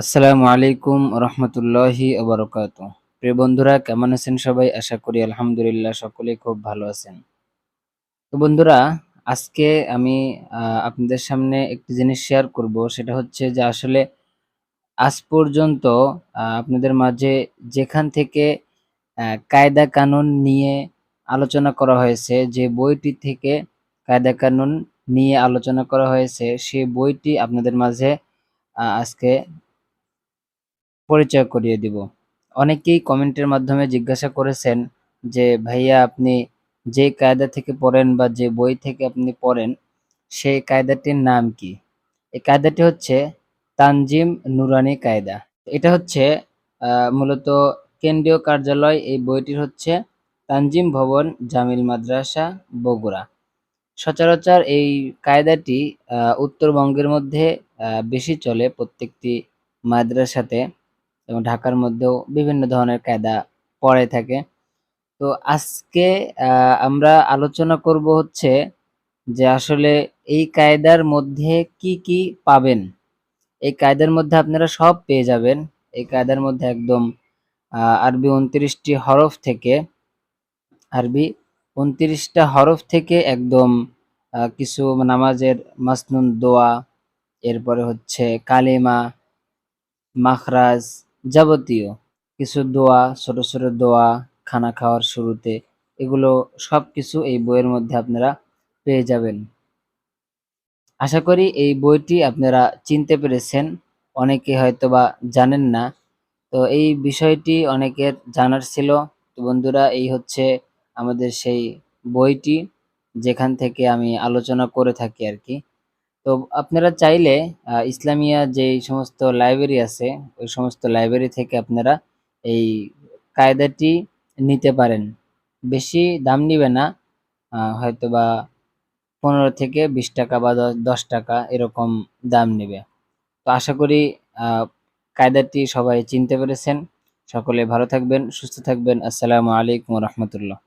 আসসালামু আলাইকুম রহমতুল্লাহি ওবরকাত প্রিয় বন্ধুরা, কেমন আছেন সবাই? আশা করি আলহামদুলিল্লাহ সকলেই খুব ভালো আছেন। তো বন্ধুরা, আজকে আমি আপনাদের সামনে একটি জিনিস শেয়ার করব। সেটা হচ্ছে যে আসলে আজ পর্যন্ত আপনাদের মাঝে যেখান থেকে কায়দা কানুন নিয়ে আলোচনা করা হয়েছে, যে বইটি থেকে কায়দা কানুন নিয়ে আলোচনা করা হয়েছে সেই বইটি আপনাদের মাঝে আজকে পরিচয় করিয়ে দিব। অনেকেই কমেন্টের মাধ্যমে জিজ্ঞাসা করেছেন যে, ভাইয়া, আপনি যে কায়দা থেকে পড়েন বা যে বই থেকে আপনি পড়েন সেই কায়দাটির নাম কি? এই কায়দাটি হচ্ছে তানজিম নুরানি কায়দা। এটা হচ্ছে মূলত কেন্দ্রীয় কার্যালয়। এই বইটির হচ্ছে তানজিম ভবন, জামিল মাদ্রাসা, বগুড়া। সচরাচর এই কায়দাটি উত্তরবঙ্গের মধ্যে বেশি চলে প্রত্যেকটি মাদ্রাসাতে। এবং ঢাকার মধ্যেও বিভিন্ন ধরনের কায়দা পড়ে থাকে। তো আজকে আমরা আলোচনা করব হচ্ছে যে আসলে এই কায়দার মধ্যে কি কি পাবেন। এই কায়দার মধ্যে আপনারা সব পেয়ে যাবেন। এই কায়দার মধ্যে একদম আরবি উনত্রিশটি হরফ থেকে, আরবি উনত্রিশটা হরফ থেকে একদম কিছু নামাজের মাসনুন দোয়া, এরপরে হচ্ছে কালিমা, মাখরাজ যাবতীয় কিছু দোয়া, ছোট ছোট দোয়া, খানা খাওয়ার শুরুতে এগুলো সব কিছু এই বইয়ের মধ্যে আপনারা পেয়ে যাবেন। আশা করি এই বইটি আপনারা চিনতে পেরেছেন, অনেকে হয়তো বা জানেন না। তো এই বিষয়টি অনেকের জানার ছিল। তো বন্ধুরা, এই হচ্ছে আমাদের সেই বইটি, যেখান থেকে আমি আলোচনা করে থাকি আর কি। তো আপনারা চাইলে ইসলামিয়া যে সমস্ত লাইব্রেরি আছে, ওই সমস্ত লাইব্রেরি থেকে আপনারা এই কায়দাটি নিতে পারেন। বেশি দাম নিবে না হয়তো বা পনেরো থেকে বিশ টাকা বা দশ টাকা এরকম দাম নেবে। তো আশা করি কায়দাটি সবাই চিনতে পেরেছেন। সকলে ভালো থাকবেন, সুস্থ থাকবেন। আসসালামু আলাইকুম রহমতুল্লাহ।